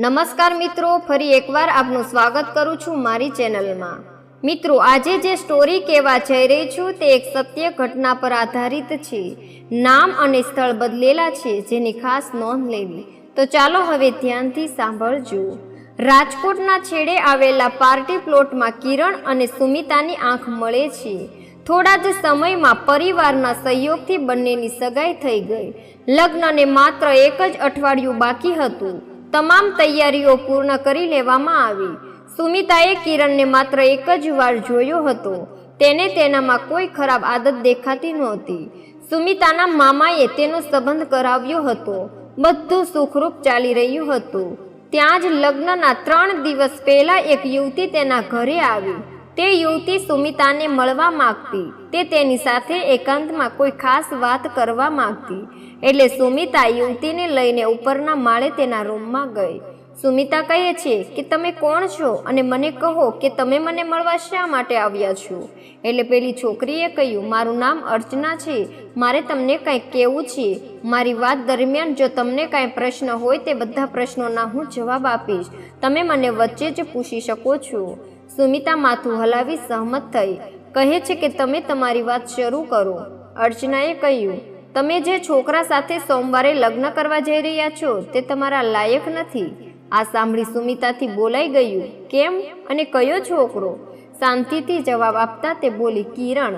નમસ્કાર મિત્રો, ફરી એકવાર આપનું સ્વાગત કરું છું મારી ચેનલમાં. મિત્રો, આજે જે સ્ટોરી કહેવા જઈ રહી છું તે એક સત્ય ઘટના પર આધારિત છે. નામ અને સ્થળ બદલેલા છે, જેની ખાસ નોંધ લેવી. તો ચાલો હવે ધ્યાનથી સાંભળજો. રાજકોટના છેડે આવેલા પાર્ટી પ્લોટમાં કિરણ અને સુમિતાની આંખ મળે છે. થોડા જ સમયમાં પરિવારના સહયોગથી બંનેની સગાઈ થઈ ગઈ. લગ્નને માત્ર એક જ અઠવાડિયું બાકી હતું. તમામ તૈયારીઓ પૂર્ણ કરી લેવામાં આવી. સુમિતાએ કિરણને માત્ર એક જ વાર જોયો હતો. તેને તેનામાં કોઈ ખરાબ આદત દેખાતી નહોતી. સુમિતાના મામાએ તેનો સંબંધ કરાવ્યો હતો. બધું સુખરૂપ ચાલી રહ્યું હતું. ત્યાં જ લગ્નના ત્રણ દિવસ પહેલા એક યુવતી તેના ઘરે આવી. તે યુવતી સુમિતાને મળવા માગતી. તે તેની સાથે એકાંતમાં કોઈ ખાસ વાત કરવા માગતી. એટલે સુમિતા યુવતીને લઈને ઉપરના માળે તેના રૂમમાં ગઈ. સુમિતા કહે છે કે તમે કોણ છો અને મને કહો કે તમે મને મળવા શા માટે આવ્યા છો? એટલે પેલી છોકરીએ કહ્યું, મારું નામ અર્ચના છે. મારે તમને કંઈક કહેવું છે. મારી વાત દરમિયાન જો તમને કાંઈ પ્રશ્ન હોય તે બધા પ્રશ્નોના હું જવાબ આપીશ. તમે મને વચ્ચે જ પૂછી શકો છો. સુમિતા માથું હલાવી સહમત થઈ. કહે છે કે તમે તમારી વાત શરૂ કરો. અર્ચનાએ કહ્યું, તમે જે છોકરા સાથે સોમવારે લગ્ન કરવા જઈ રહ્યા છો તે તમારા લાયક નથી. આ સાંભળી સુમિતાથી બોલાઈ ગયું, કેમ? અને કયો છોકરો? શાંતિથી જવાબ આપતા તે બોલી, કિરણ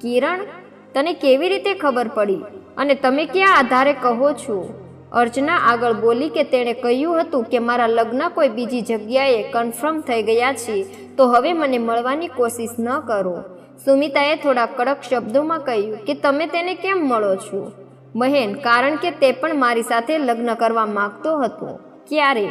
કિરણ, તને કેવી રીતે ખબર પડી? અને તમે ક્યાં આધારે કહો છો? અર્ચના આગળ બોલી કે, તેણે કહ્યું હતું કે મારા લગ્ન કોઈ બીજી જગ્યાએ કન્ફર્મ થઈ ગયા છે, તો હવે મને મળવાની કોશિશ ન કરો. સુમિતાએ થોડા કડક શબ્દોમાં કહ્યું કે, તમે તેને કેમ મળો છો? બહેન કારણ કે તે પણ મારી સાથે લગ્ન કરવા માગતો હતો. ક્યારે?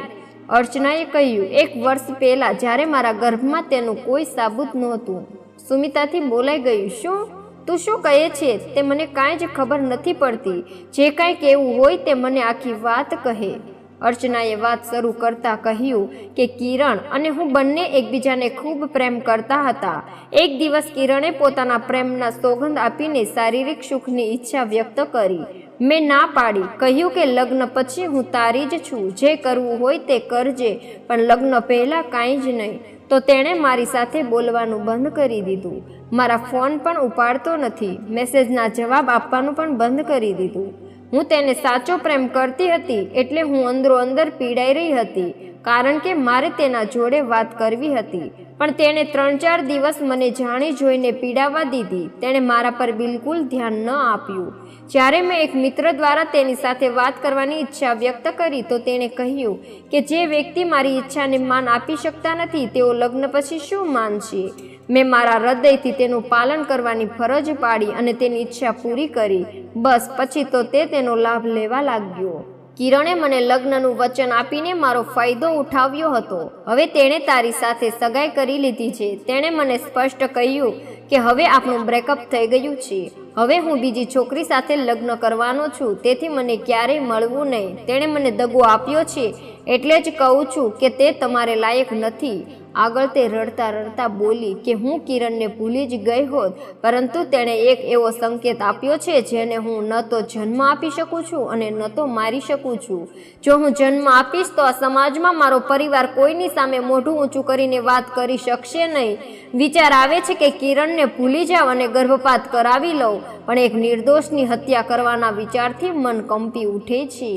અર્ચનાએ કહ્યું, એક વર્ષ પહેલા જ્યારે મારા ગર્ભમાં તેનું કોઈ સાબુત નહોતું, સુમિતાથી બોલાઈ ગયું, શું? તું શું કહે છે? તે મને કાંઈ જ ખબર નથી પડતી. જે કાંઈ કહેવું હોય તે મને આખી વાત કહે. અર્ચનાએ વાત શરૂ કરતા કહ્યું કે કિરણ અને હું બંને એકબીજાને ખૂબ પ્રેમ કરતા હતા. એક દિવસ કિરણે પોતાના પ્રેમના સોગંદ આપીને શારીરિક સુખની ઈચ્છા વ્યક્ત કરી. મેં ના પાડી. કહ્યું કે લગ્ન પછી હું તારી જ છું. જે કરવું હોય તે કરજે, પણ લગ્ન પહેલાં કાંઈ જ નહીં. તો તેણે મારી સાથે બોલવાનું બંધ કરી દીધું. મારા ફોન પણ ઉપાડતો નથી. મેસેજના જવાબ આપવાનું પણ બંધ કરી દીધું. હું તેને સાચો પ્રેમ કરતી હતી એટલે હું અંદરો અંદર પીડાઈ રહી હતી, કારણ કે મારે તેના જોડે વાત કરવી હતી. પણ તેણે ત્રણ ચાર દિવસ મને જાણી જોઈને પીડાવા દીધી. તેણે મારા પર બિલકુલ ધ્યાન ન આપ્યું. જ્યારે મેં એક મિત્ર દ્વારા તેની સાથે વાત કરવાની ઈચ્છા વ્યક્ત કરી, તો તેણે કહ્યું કે જે વ્યક્તિ મારી ઈચ્છાને માન આપી શકતા નથી, તેઓ લગ્ન પછી શું માનશે? મેં મારા હૃદયથી તેનું પાલન કરવાની ફરજ પાડી અને તેની ઈચ્છા પૂરી કરી. બસ, પછી તો તે તેનો લાભ લેવા લાગ્યો. કિરણે મને લગ્નનું વચન આપીને મારો ફાયદો ઉઠાવ્યો હતો. હવે તેણે તારી સાથે સગાઈ કરી લીધી છે. તેણે મને સ્પષ્ટ કહ્યું કે હવે આપણું બ્રેકઅપ થઈ ગયું છે. હવે હું બીજી છોકરી સાથે લગ્ન કરવાનો છું. તેથી મને ક્યારેય મળવું નહીં. તેણે મને દગો આપ્યો છે. એટલે જ કહું છું કે તે તમારે લાયક નથી. આગળ તે રડતા રડતા બોલી કે હું કિરણને ભૂલી જ ગઈ હોત, પરંતુ તેણે એક એવો સંકેત આપ્યો છે જેને હું ન તો જન્મ આપી શકું છું અને ન તો મારી શકું છું. જો હું જન્મ આપીશ તો આ સમાજમાં મારો પરિવાર કોઈની સામે મોઢું ઊંચું કરીને વાત કરી શકશે નહીં. વિચાર આવે છે કે કિરણને ભૂલી જાવ અને ગર્ભપાત કરાવી લઉં, પણ એક નિર્દોષની હત્યા કરવાના વિચારથી મન કંપી ઉઠે છે.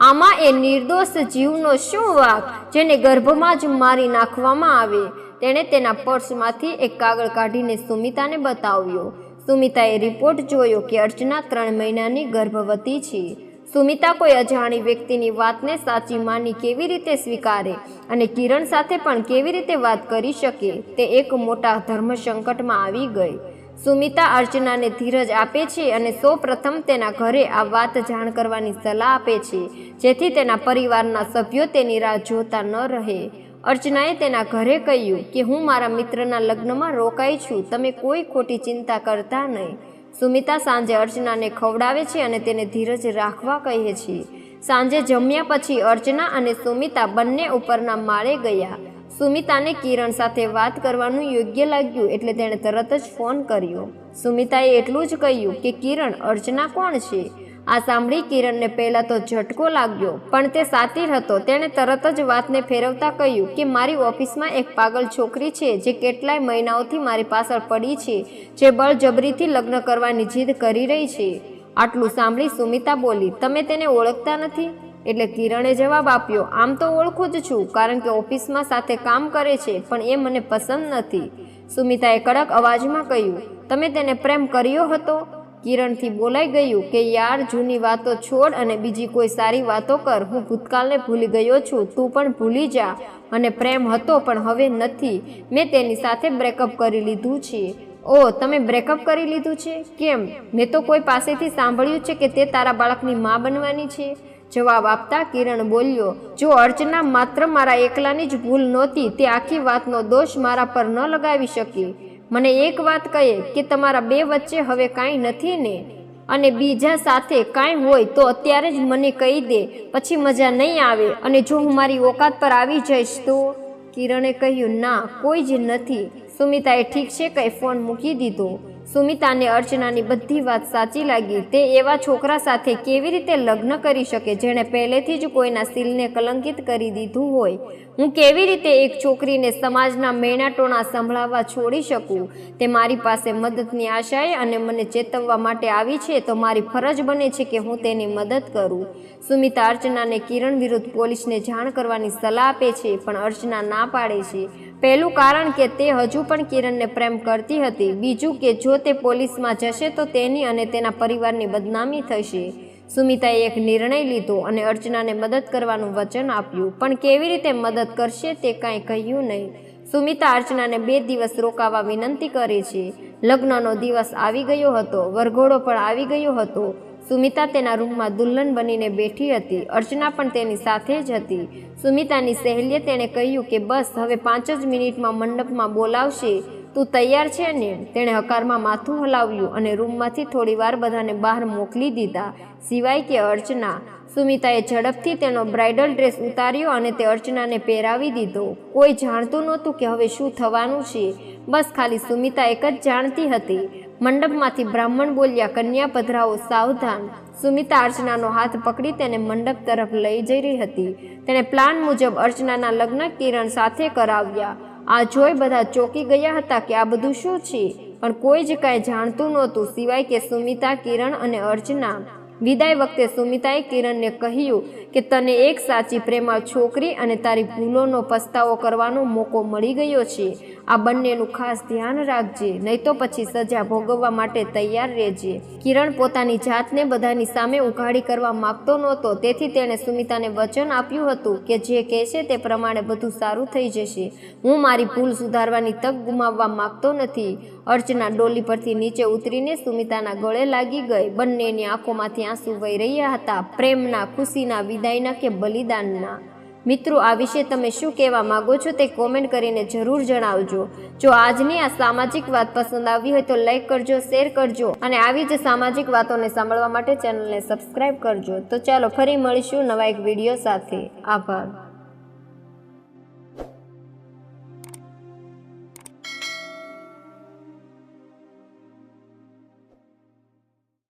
આમાં એ નિર્દોષ જીવનો શું વાક જેને ગર્ભમાં જ મારી નાખવામાં આવે? તેણે તેના પર્સમાંથી એક કાગળ કાઢીને સુમિતાને બતાવ્યો. સુમિતાએ રિપોર્ટ જોયો કે અર્ચના ત્રણ મહિનાની ગર્ભવતી છે. સુમિતા કોઈ અજાણી વ્યક્તિની વાતને સાચી માની કેવી રીતે સ્વીકારે અને કિરણ સાથે પણ કેવી રીતે વાત કરી શકે? તે એક મોટા ધર્મ સંકટમાં આવી ગઈ. સુમિતા અર્ચનાને ધીરજ આપે છે અને સૌ પ્રથમ તેના ઘરે આ વાત જાણ કરવાની સલાહ આપે છે. જેથી તેના પરિવારના સભ્યો તેની રાહ જોતા ન રહે. અર્ચનાએ તેના ઘરે કહ્યું કે, હું મારા મિત્રના લગ્નમાં રોકાઈ છું. તમે કોઈ ખોટી ચિંતા કરતા નહીં. સુમિતા સાંજે અર્ચનાને ખવડાવે છે અને તેને ધીરજ રાખવા કહે છે. સાંજે જમ્યા પછી અર્ચના અને સુમિતા બંને ઉપરના માળે ગયા. સુમિતાને કિરણ સાથે વાત કરવાનું યોગ્ય લાગ્યું એટલે તેણે તરત જ ફોન કર્યો. સુમિતાએ એટલું જ કહ્યું કે કિરણ અર્ચના કોણ છે? આ સાંભળી કિરણને પહેલાં તો ઝટકો લાગ્યો, પણ તે સાતીર હતો. તેણે તરત જ વાતને ફેરવતા કહ્યું કે મારી ઓફિસમાં એક પાગલ છોકરી છે જે કેટલાય મહિનાઓથી મારી પાછળ પડી છે, જે બળજબરીથી લગ્ન કરવાની જીદ કરી રહી છે. આટલું સાંભળી સુમિતા બોલી, તમે તેને ઓળખતા નથી? એટલે કિરણે જવાબ આપ્યો, આમ તો ઓળખું જ છું, કારણ કે ઓફિસમાં સાથે કામ કરે છે, પણ એ મને પસંદ નથી. સુમિતાએ કડક અવાજમાં કહ્યું, તમે તેને પ્રેમ કર્યો હતો? કિરણથી બોલાઈ ગયું કે, યાર, જૂની વાતો છોડ અને બીજી કોઈ સારી વાતો કર, હું ભૂતકાળને ભૂલી ગયો છું, તું પણ ભૂલી જા. અને પ્રેમ હતો, પણ હવે નથી, મેં તેની સાથે બ્રેકઅપ કરી લીધું છે. ઓ તમે બ્રેકઅપ કરી લીધું છે? કેમ? મેં તો કોઈ પાસેથી સાંભળ્યું છે કે તે તારા બાળકની મા બનવાની છે. જવાબ આપતા કિરણ બોલ્યો, જો અર્ચના માત્ર મારા એકલાની જ ભૂલ નહોતી, તે આખી વાતનો દોષ મારા પર ન લગાવી શકી. મને એક વાત કહે કે તમારા બે વચ્ચે હવે કાંઈ નથી ને? અને બીજા સાથે કાંઈ હોય તો અત્યારે જ મને કહી દે, પછી મજા નહીં આવે, અને જો હું મારી ઓકાત પર આવી જઈશ તો? કિરણે કહ્યું, ના, કોઈ જ નથી. સુમિતાએ ઠીક છે કંઈ ફોન મૂકી દીધો. સુમિતાને અર્ચનાની બધી વાત સાચી લાગી. તે એવા છોકરા સાથે કેવી રીતે લગ્ન કરી શકે જેણે પહેલેથી જ કોઈના સિલને કલંકિત કરી દીધું હોય? હું કેવી રીતે એક છોકરીને સમાજના મેણાટોણા સંભળાવવા છોડી શકું? તે મારી પાસે મદદની આશાએ અને મને ચેતવવા માટે આવી છે તો મારી ફરજ બને છે કે હું તેની મદદ કરું. સુમિતા અર્ચનાને કિરણ વિરુદ્ધ પોલીસને જાણ કરવાની સલાહ આપે છે, પણ અર્ચના ના પાડે છે. પહેલું કારણ કે તે હજુ પણ કિરણને પ્રેમ કરતી હતી. બીજું કે જો તે પોલીસમાં જશે તો તેની અને તેના પરિવારની બદનામી થશે. સુમિતાએ એક નિર્ણય લીધો અને અર્ચનાને મદદ કરવાનું વચન આપ્યું. પણ કેવી રીતે મદદ કરશે તે કાંઈ કહ્યું નહીં. સુમિતા અર્ચનાને બે દિવસ રોકાવા વિનંતી કરે છે. લગ્નનો દિવસ આવી ગયો હતો. વરઘોડો પણ આવી ગયો હતો. સુમિતા તેના રૂમમાં દુલ્હન બનીને બેઠી હતી. અર્ચના પણ તેની સાથે જ હતી. સુમિતાની સહેલીએ તેણે કહ્યું કે બસ, હવે પાંચ જ મિનિટમાં મંડપમાં બોલાવશે. તું તૈયાર છે ને? તેણે હકારમાં માથું હલાવ્યું અને રૂમમાંથી થોડી વાર બધાને બહાર મોકલી દીધા. સિવાય કે અર્ચના. સુમિતાએ ઝડપથી તેનો બ્રાઇડલ ડ્રેસ ઉતાર્યો અને તે અર્ચનાને પહેરાવી દીધો. કોઈ જાણતું નહોતું કે હવે શું થવાનું છે. બસ ખાલી સુમિતા એક જ જાણતી હતી. મંડપમાંથી બ્રાહ્મણ બોલ્યા, કન્યા પધરાઓ સાવધાન. સુમિતા અર્ચનાનો હાથ પકડી તેને મંડપ તરફ લઈ જઈ રહી હતી. તેણે પ્લાન મુજબ અર્ચનાના લગ્ન કિરણ સાથે કરાવ્યા. આ જોઈ બધા ચોંકી ગયા હતા કે આ બધું શું છે? પણ કોઈ જ કાંઈ જાણતું નહોતું, સિવાય કે સુમિતા, કિરણ અને અર્ચના. વિદાય વખતે સુમિતાએ કિરણને કહ્યું કે તને એક સાચી પ્રેમા છોકરી અને તારી ભૂલોનો પસ્તાવો કરવાનો મોકો મળી ગયો છે. આ બંનેનું ખાસ ધ્યાન રાખજે, નહીં તો પછી સજા ભોગવવા માટે તૈયાર રહેજે. કિરણ પોતાની જાતને બધાની સામે ઉઘાડી કરવા માંગતો નહોતો. તેથી તેણે સુમિતાને વચન આપ્યું હતું કે જે કહેશે તે પ્રમાણે બધું સારું થઈ જશે. હું મારી ભૂલ સુધારવાની તક ગુમાવવા માંગતો નથી. અર્ચના ડોલી પરથી નીચે ઉતરીને સુમિતાના ગળે લાગી ગઈ. બંનેની આંખોમાંથી આંસુ વહી રહ્યા હતા. પ્રેમના, ખુશીના, વિદાયના કે બલિદાનના? મિત્રો, આ વિશે તમે શું કહેવા માંગો છો તે કોમેન્ટ કરીને જરૂર જણાવજો. જો આજની આ સામાજિક વાત પસંદ આવી હોય તો લાઈક કરજો, શેર કરજો અને આવી જ સામાજિક વાતોને સાંભળવા માટે ચેનલને સબસ્ક્રાઈબ કરજો. તો ચાલો ફરી મળીશું નવા એક વીડિયો સાથે. આભાર.